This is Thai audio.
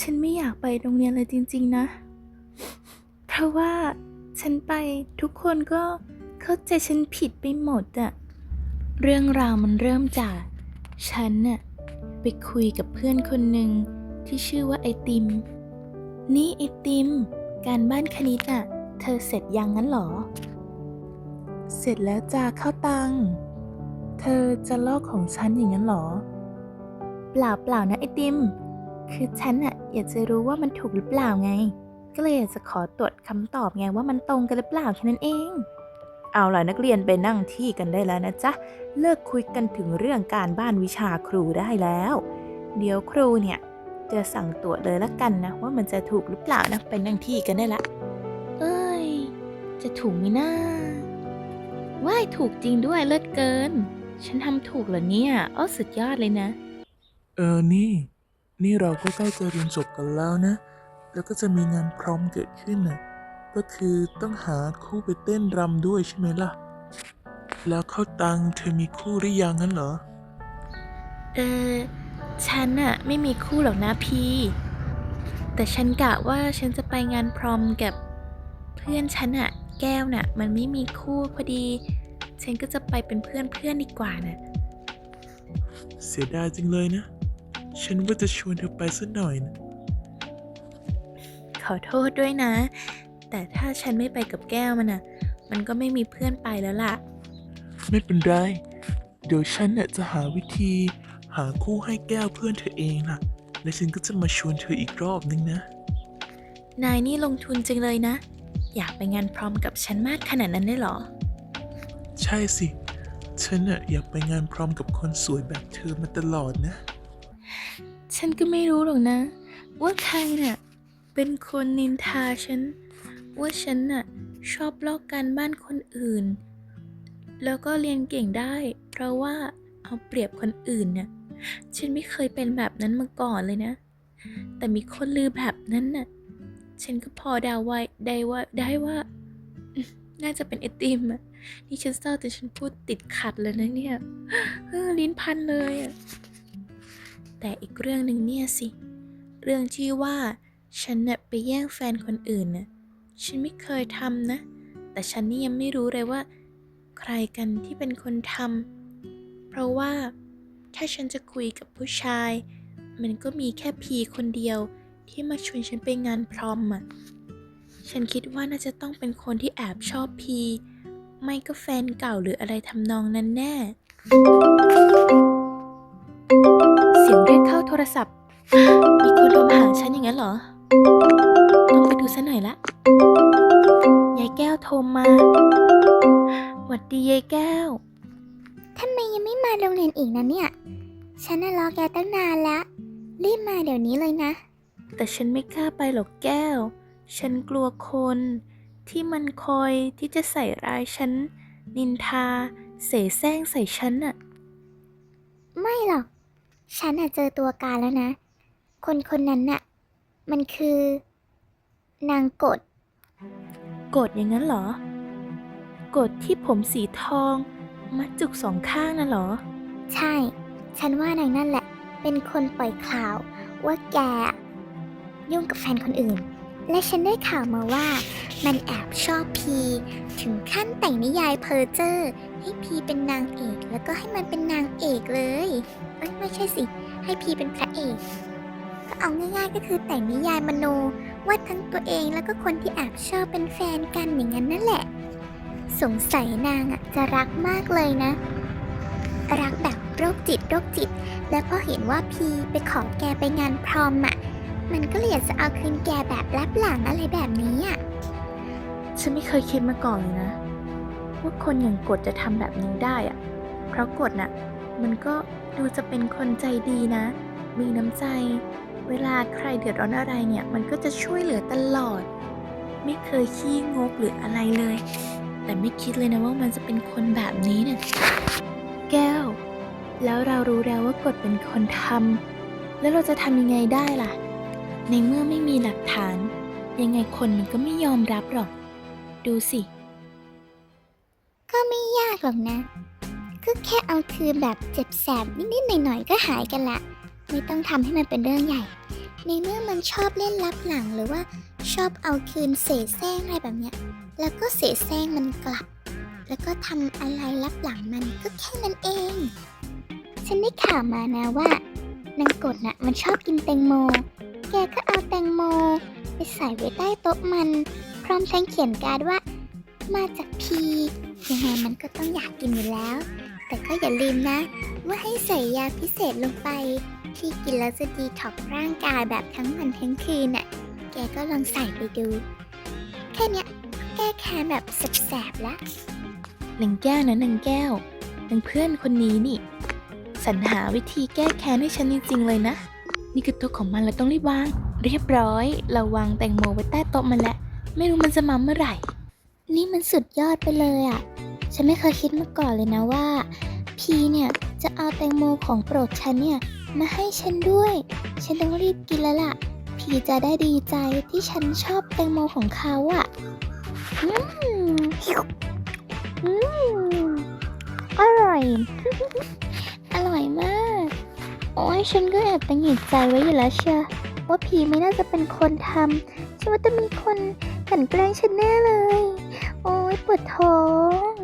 ฉันไม่อยากไปโรงเรียนเลยจริง ๆ นะ เพราะว่าฉันไปทุกคนก็เข้าใจฉันผิดไปหมดอะเรื่องราวมันเริ่มจาก ฉันน่ะไปคุยกับเพื่อนคนหนึ่งที่ชื่อว่าไอติม นี่ไอติม การบ้านคณิตอะ เธอเสร็จยังงั้นเหรอ เสร็จแล้วจ้าเข้าตัง เธอจะลอกของฉันอย่างนั้นเหรอ เปล่าเปล่านะไอติม คือฉันอะอยากจะรู้ว่ามันถูกหรือเปล่าไง ก็เลยอยากจะขอตรวจคำตอบไงว่ามันตรงกันหรือเปล่าแค่นั้นเอง เอาล่ะนักเรียนไปนั่งที่กันได้แล้วนะจ๊ะ เลิกคุยกันถึงเรื่องการบ้านวิชาครูได้แล้ว เดี๋ยวครูเนี่ยจะสั่งตรวจเลยละกันนะ ว่ามันจะถูกหรือเปล่านะไปนั่งที่กันได้ละ เอ้ย จะถูกไหมนะว่ายถูกจริงด้วยเลิศเกิน ฉันทำถูกเหรอเนี่ยอ้อสุดยอดเลยนะ เออนี่ นี่เราก็ใกล้จะเรียนจบกันแล้วนะ แล้วก็จะมีงานพร้อมเกิดขึ้นน่ะก็คือต้องหาคู่ไปเต้นรำด้วยใช่ไหมล่ะ แล้วเข้าตังเธอมีคู่หรือยังงั้นเหรอ เออ ฉันอะไม่มีคู่หรอกนะพี่ แต่ฉันกะว่าฉันจะไปงานพรอมกับ เพื่อนฉันอะแก้วน่ะ มันไม่มีคู่พอดี ฉันก็จะไปเป็นเพื่อนเพื่อนดีกว่าน่ะ เสียดายจังเลยนะ ฉันว่าจะชวนเธอไปสักหน่อยนะขอโทษด้วยนะ แต่ถ้าฉันไม่ไปกับแก้วมันอะมันก็ไม่มีเพื่อนไปแล้วล่ะ ไม่เป็นไร เดี๋ยวฉันน่ะจะหาวิธี หาคู่ให้แก้วเพื่อนเธอเองล่ะ และฉันก็จะมาชวนเธออีกรอบนึงนะ นายนี่ลงทุนจังเลยนะ อยากไปงานพรอมกับฉันมากขนาดนั้นได้เหรอ ใช่สิ ฉันน่ะอยากไปงานพร้อมกับคนสวยแบบเธอมาตลอดนะ ฉันก็ไม่รู้หรอกนะ ว่าใครน่ะเป็นคนนินทาฉัน ว่าฉันน่ะชอบลอกการบ้านคนอื่น แล้วก็เรียนเก่งได้ เพราะว่าเอาเปรียบคนอื่นน่ะฉันไม่เคยเป็นแบบนั้นมาก่อนเลยนะ แต่มีคนลือแบบนั้นน่ะฉันก็พอเดาไว้ได้ว่าได้ว่า น่าจะเป็นไอติมอะนี่ฉันเศร้าแต่ฉันพูดติดขัดเลยนะเนี่ยลิ้นพันเลยอะ แต่อีกเรื่องหนึ่งเนี่ยสิ เรื่องที่ว่าฉันน่ะไปแย่งแฟนคนอื่นน่ะ ฉันไม่เคยทำนะ แต่ฉันนี่ยังไม่รู้เลยว่า ใครกันที่เป็นคนทำ เพราะว่าถ้าฉันจะคุยกับผู้ชาย มันก็มีแค่พีคนเดียวที่มาชวนฉันไปงานพรอมอะ ฉันคิดว่าน่าจะต้องเป็นคนที่แอบชอบพี ไม่ก็แฟนเก่าหรืออะไรทำนองนั้นแน่ เสียงเรียกเข้าโทรศัพท์ มีคนโทรมาหาฉันอย่างนั้นเหรอ ต้องไปดูซะหน่อยละ ยายแก้วโทรมา หวัดดียายแก้ว ทำไมยังไม่มาโรงเรียนอีกนะเนี่ย ฉันน่ะรอแกตั้งนานแล้ว รีบมาเดี๋ยวนี้เลยนะ แต่ฉันไม่กล้าไปหรอกแก้ว ฉันกลัวคนที่มันคอยที่จะใส่ร้ายฉัน นินทา เสแสร้งใส่ฉันน่ะ ไม่หรอก ฉันน่ะเจอตัวการแล้วนะ คนคนนั้นน่ะ มันคือ นางกฎกดอย่างนั้นเหรอ กดที่ผมสีทอง มัดจุกสองข้างน่ะเหรอ ใช่ ฉันว่านางนั่นแหละ เป็นคนปล่อยข่าว ว่าแก ยุ่งกับแฟนคนอื่น และฉันได้ข่าวมาว่า มันแอบชอบพี ถึงขั้นแต่งนิยายเพอร์เจอร์ ให้พีเป็นนางเอก แล้วก็ให้มันเป็นนางเอกเลย เอ้ยไม่ใช่สิ ให้พีเป็นพระเอก ก็เอาง่ายๆก็คือแต่งนิยายมโนว่าทั้งตัวเองแล้วก็คนที่แอบชอบเป็นแฟนกันอย่างนั้นนั่นแหละ สงสัยนางอะจะรักมากเลยนะ รักแบบโรคจิตโรคจิต และพอเห็นว่าพีไปขอแกไปงานพรอมอะ มันก็เลยอยากจะเอาคืนแกแบบลับหลังอะไรแบบนี้อะ ฉันไม่เคยคิดมาก่อนเลยนะ ว่าคนอย่างกดจะทำแบบนี้ได้อะ เพราะกดน่ะ มันก็ดูจะเป็นคนใจดีนะ มีน้ำใจ เวลาใครเดือดร้อนอะไรเนี่ย มันก็จะช่วยเหลือตลอด ไม่เคยขี้งกหรืออะไรเลย แต่ไม่คิดเลยนะว่ามันจะเป็นคนแบบนี้เนี่ยแก้ว แล้วเรารู้แล้วว่ากดเป็นคนทำแล้วเราจะทำยังไงได้ล่ะ ในเมื่อไม่มีหลักฐาน ยังไงคนมันก็ไม่ยอมรับหรอก ดูสิ ก็ไม่ยากหรอกนะ ก็แค่เอาคืนแบบเจ็บแสบนิดๆหน่อยๆก็หายกันละ ไม่ต้องทำให้มันเป็นเรื่องใหญ่ ในเมื่อมันชอบเล่นลับหลังหรือว่าชอบเอาคืนเสแสร้งอะไรแบบเนี้ย แล้วก็เสแสร้งมันกลับ แล้วก็ทำอะไรลับหลังมันก็แค่นั้นเอง ฉันได้ข่าวมานะว่านางกดน่ะมันชอบกินแตงโม แกก็เอาแตงโม ไปใส่ไว้ใต้โต๊ะมัน พร้อมทั้งเขียนการ์ดว่า มาจากพียังไงมันก็ต้องอยากกินอยู่แล้ว แต่ก็อย่าลืมนะ ว่าให้ใส่ยาพิเศษลงไป ที่กินแล้วจะดีท็อกซ์ร่างกายแบบทั้งวันทั้งคืนน่ะ แกก็ลองใส่ไปดู แค่เนี้ยก็แก้แค้นแบบแสบๆแล้วนางแก้วนะนางแก้วนางเพื่อนคนนี้นี่สรรหาวิธีแก้แค้นให้ฉันจริงๆเลยนะ นี่คือโต๊ะของมันเราต้องรีบวาง เรียบร้อย เราวางแตงโมไว้ใต้โต๊ะมันแล้ว ไม่รู้มันจะมาเมื่อไหร่ นี่มันสุดยอดไปเลยอะ ฉันไม่เคยคิดมาก่อนเลยนะว่า พีเนี่ยจะเอาแตงโมของโปรดฉันเนี่ยมาให้ฉันด้วย ฉันต้องรีบกินแล้วล่ะ พีจะได้ดีใจที่ฉันชอบแตงโมของเขาอะ อืมอืมอร่อย อร่อยมาก โอ้ยฉันก็แอบตังหิดใจไว้อยู่แล้วเชียวว่าพีไม่น่าจะเป็นคนทำฉันว่าจะมีคนกันแกล้งฉันแน่เลย โอ้ยปวดท้อง